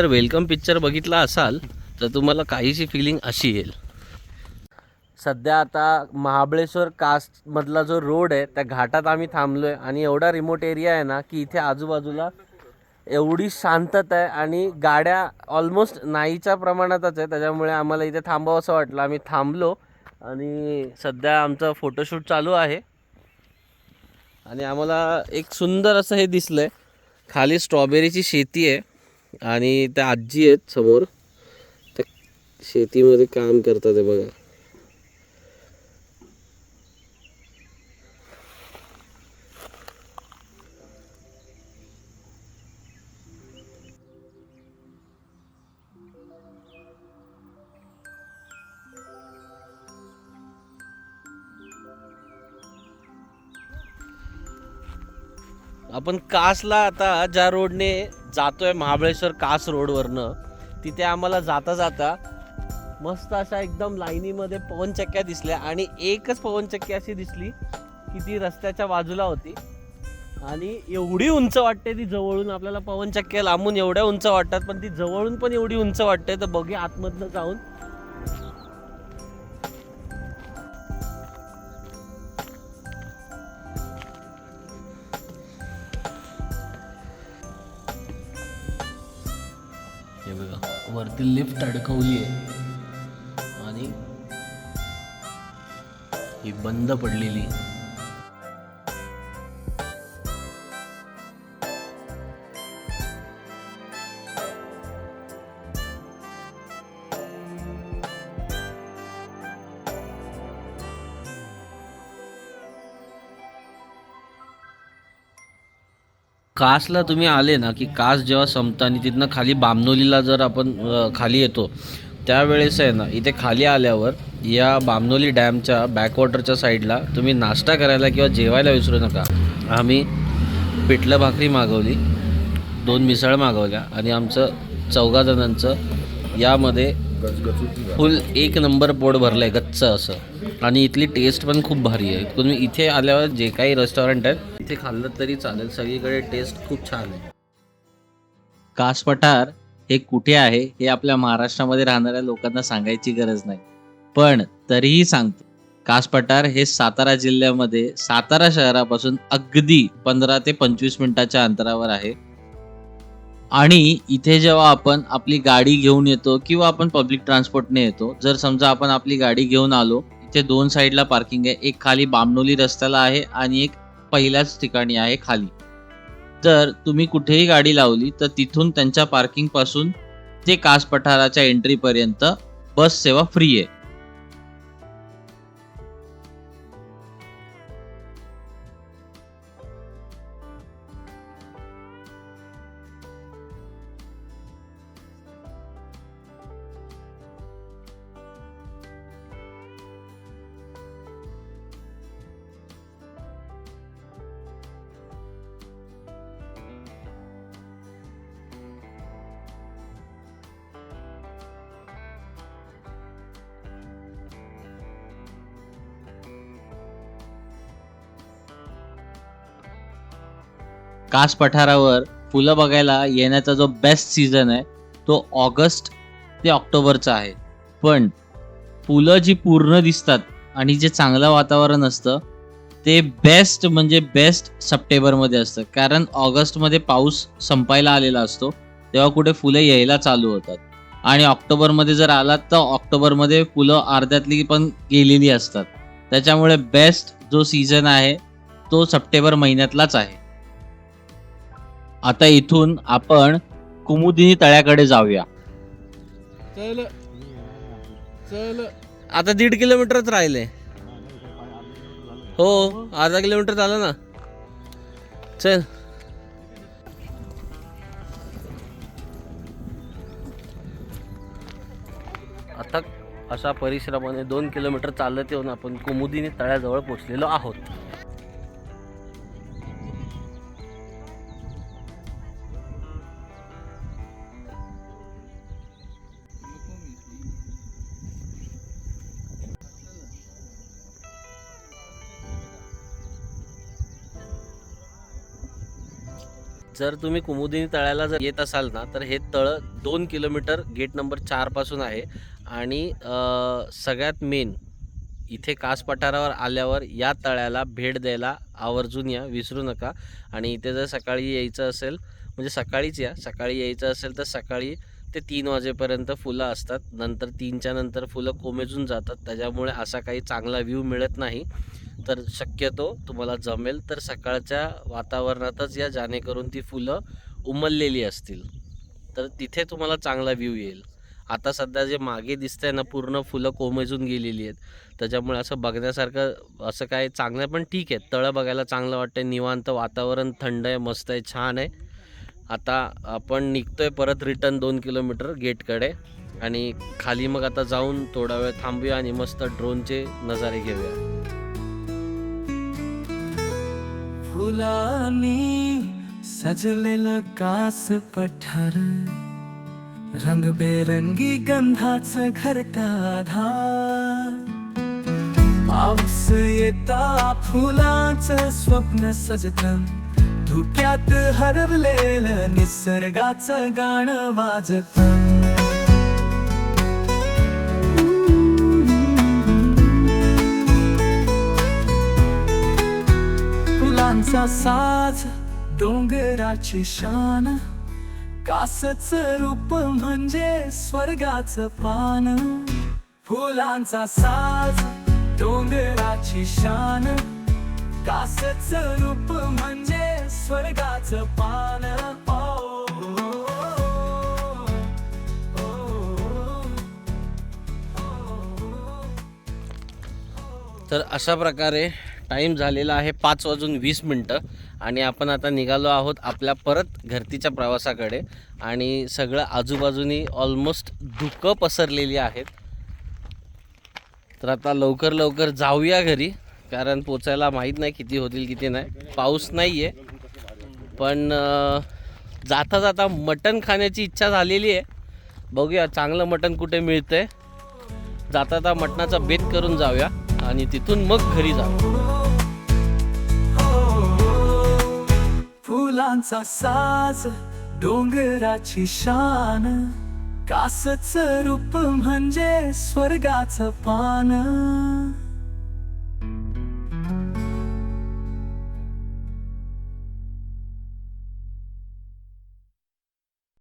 जर welcome picture बघितला असाल तर तुम्हाला काहीशी फिलिंग अशी येईल. सध्या आता महाबळेश्वर कास्टमधला जो रोड आहे त्या घाटात आम्ही थांबलो आहे आणि एवढा रिमोट एरिया आहे ना की इथे आजूबाजूला एवढी शांतता आहे आणि गाड्या ऑलमोस्ट नाहीच्या प्रमाणातच आहे. त्याच्यामुळे आम्हाला इथे थांबावं असं वाटलं. आम्ही थांबलो आणि सध्या आमचं फोटोशूट चालू आहे. आणि आम्हाला एक सुंदर असं हे दिसलं आहे खाली स्ट्रॉबेरीची शेती आहे. आणि त्या आजी आहेत समोर त्या शेतीमध्ये काम करतात आहे बघा. आपण कासला आता ज्या रोडने जातोय महाबळेश्वर कास रोडवरनं. तिथे आम्हाला जाता जाता मस्त अशा एकदम लाईनीमध्ये पवनचक्क्या दिसल्या आणि एकच पवनचक्की अशी दिसली की ती रस्त्याच्या बाजूला होती. आणि एवढी उंच वाटते ती जवळून आपल्याला पवनचक्क्या लांबून एवढ्या उंच वाटतात पण ती जवळून पण एवढी उंच वाटते तर बघे आतमधनं जाऊन. हे बघा वरती लिफ्ट अडकवली आहे. आणि ही बंद पडलेली. कासला तुम्ही आले ना की कास जेव्हा संपता आणि तिथनं खाली बामनोलीला जर आपण खाली येतो त्यावेळेस आहे ना इथे खाली आल्यावर या बामनोली डॅमच्या बॅकवॉटरच्या साईडला तुम्ही नाश्ता करायला किंवा जेवायला विसरू नका. आम्ही पिठलं भाकरी मागवली दोन मिसळ मागवल्या आणि आमचं चौघा जणांचं यामध्ये फुल एक नंबर पोट भरलं आहे गच्च असं. आणि इथली टेस्ट पण खूप भारी आहे. तुम्ही इथे आल्यावर जे काही रेस्टॉरंट आहेत इथे खाल्लं तरी चालेल. सगळीकडे टेस्ट खूप छान आहे. कास पठार हे कुठे आहे हे आपल्या महाराष्ट्रामध्ये राहणाऱ्या लोकांना सांगायची गरज नाही. पण तरीही सांगतो कास पठार हे सातारा जिल्ह्यामध्ये सातारा शहरापासून अगदी पंधरा ते पंचवीस मिनिटाच्या अंतरावर आहे. आणि इथे जेव्हा आपण आपली गाडी घेऊन येतो किंवा आपण पब्लिक ट्रान्सपोर्टने येतो जर समजा आपण आपली गाडी घेऊन आलो इथे दोन साईडला पार्किंग आहे. एक खाली बामनोली रस्त्याला आहे आणि एक पहिल्याच ठिकाणी आहे खाली. तर तुम्ही कुठेही गाडी लावली तर तिथून त्यांच्या पार्किंगपासून ते कास पठाराच्या एंट्रीपर्यंत बस सेवा फ्री आहे. कास पठारावर फुलं बघायला येण्याचा जो बेस्ट सीझन आहे तो ऑगस्ट ते ऑक्टोबरचा आहे. पण फुलं जी पूर्ण दिसतात आणि जे चांगलं वातावरण असतं ते बेस्ट म्हणजे बेस्ट सप्टेंबरमध्ये असतं. कारण ऑगस्टमध्ये पाऊस संपायला आलेला असतो तेव्हा कुठे फुलं यायला चालू होतात. आणि ऑक्टोबरमध्ये जर आलात तर ऑक्टोबरमध्ये फुलं अर्ध्यातली पण गेलेली असतात. त्याच्यामुळे बेस्ट जो सीझन आहे तो सप्टेंबर महिन्यातलाच आहे. आता इथून आपण कुमुदिनी तळ्याकडे जाऊया. चल. चल. आता दीड किलोमीटरच राहिले. हो अर्धा किलोमीटर झालं ना. चल. आता अशा परिश्रमाने दोन किलोमीटर चालत येऊन आपण कुमुदिनी तळ्याजवळ पोचलेलो आहोत. जर तुम्ही कुमुदिनी तळ्याला जर येत असाल ना तर हे तळं दोन किलोमीटर गेट नंबर चारपासून आहे. आणि सगळ्यात मेन इथे कास पठारावर आल्यावर या तळ्याला भेट द्यायला आवर्जून या विसरू नका. आणि इथे जर सकाळी यायचं असेल म्हणजे सकाळीच या सकाळी यायचं असेल तर सकाळी ते तीन वाजेपर्यंत फुलं असतात. नंतर तीनच्या नंतर फुलं कोमेजून जातात. त्याच्यामुळे असा काही चांगला व्ह्यू मिळत नाही. तर शक्यतो तुम्हाला जमेल तर सकाळच्या वातावरणातच या जेणेकरून ती फुलं उमललेली असतील. तर तिथे तुम्हाला चांगला व्ह्यू येईल. आता सध्या जे मागे दिसतंय ना पूर्ण फुलं कोमेजून गेलेली आहेत. त्याच्यामुळे असं बघण्यासारखं असं काय चांगलं आहे पण ठीक आहे. तळं बघायला चांगलं वाटतंय. निवांत वातावरण थंड आहे मस्त आहे छान आहे. आता आपण निघतोय परत रिटर्न दोन किलोमीटर गेटकडे. आणि खाली मग आता जाऊन थोडा वेळ थांबूया आणि मस्त ड्रोनचे नजारे घेऊया. फुलांनी सजलेलं कास पठार. रंगबेरंगी गंधाचं घरटा आधार. पाऊस येता फुलाचं स्वप्न सजतं. धुक्यात हरवलेलं निसर्गाचं गाणं वाजत फुलांचा साज डोंगराची शान. कासच रूप म्हणजे स्वर्गाचं पान. फुलांचा साज डोंगराची शान. कासच रूप म्हणजे स्वर्गाचं पान ओ. तर अशा प्रकारे टाईम झालेला आहे पाच वाजून वीस मिनटं आणि आपण आता निघालो आहोत आपल्या परत घरतीच्या प्रवासाकडे आणि सगळं आजूबाजूनी ऑलमोस्ट धुकं पसरलेली आहेत तर आता लवकर लवकर जाऊया घरी कारण पोचायला माहीत नाही किती होतील किती नाही पाऊस नाही आहे पण जाता जाता मटण खाण्याची इच्छा झालेली आहे. बघूया चांगलं मटण कुठे मिळतंय. जाता जाता मटणाचा बेत करून जाऊया आणि तिथून मग घरी जाऊ. फुलांचा साज डोंगराची शान कासच रूप म्हणजे स्वर्गाचं पान.